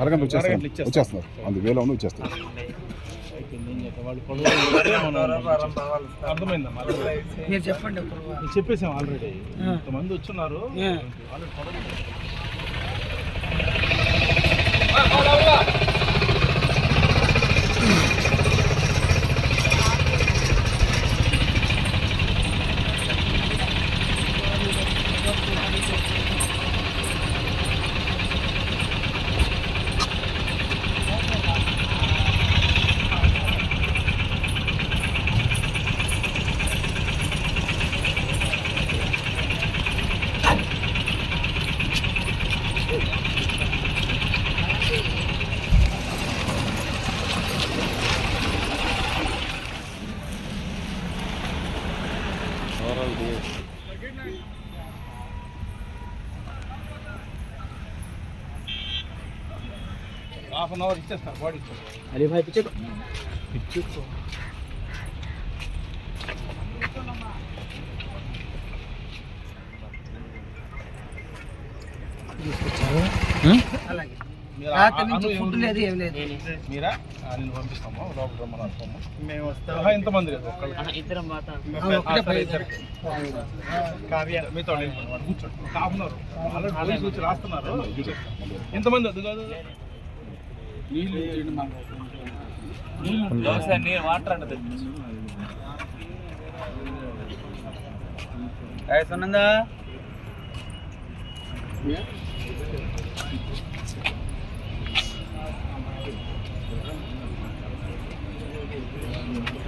అరగంట వచ్చేస్తారు వచ్చేస్తున్నారు. అందు వేలో ఉన్న వచ్చేస్తారు వాళ్ళు పొడవు అర్థమైందమ్మా మీరు చెప్పండి నేను చెప్పేసాం ఆల్రెడీ ఇంతమంది వచ్చున్నారు. పొడవు హాఫ్ అన్ అవర్ ఇచ్చేస్తారు బాడీ అలీ భాయ్ పిచ్చే అలాగే మీరు రాత్రి ఆ- నుంచి అను ఫుడ్ ఎవరు? లేదు ఏం లేదు మీరా నేను పంపిస్తాము? లోపల రమ్మని అనుకోము మేము వస్తాం. ఆహా, ఇంతమంది లేదు కావ్య మీతో కూర్చోండి. అవర్ ఆల్రెడీ వచ్చి రాస్తున్నారు. ఎంతమంది వద్దు కాదు దోశ నీరు వాటర్ అంటే సునందా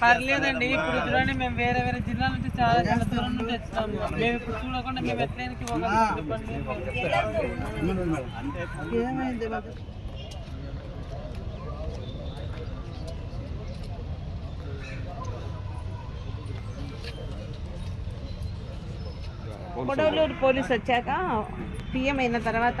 పర్లేదండి ఇప్పుడు చూడండి మేము వేరే వేరే జిల్లాల నుంచి చాలా చాలా దూరం నుంచి వచ్చినాము మేము ఇప్పుడు చూడకుండా మేము ఎట్లయినా ఏమైంది కొడవలూరు పోలీస్ వచ్చాక పిఎం అయిన తర్వాత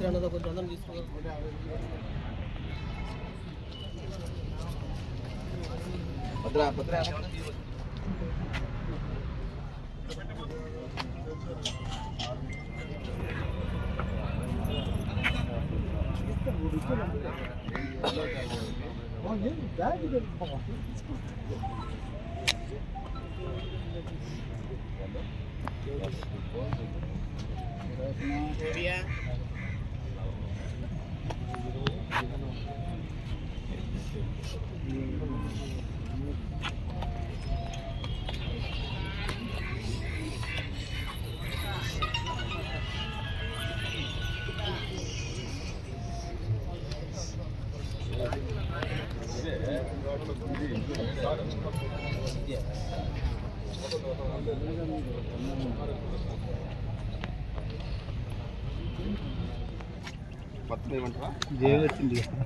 రావాలి ఎండి కొంచెం అందరం తీసుకో మొత్తం ఏమంటారా అలీ వేసానన్న,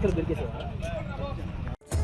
¿Qué es que se va?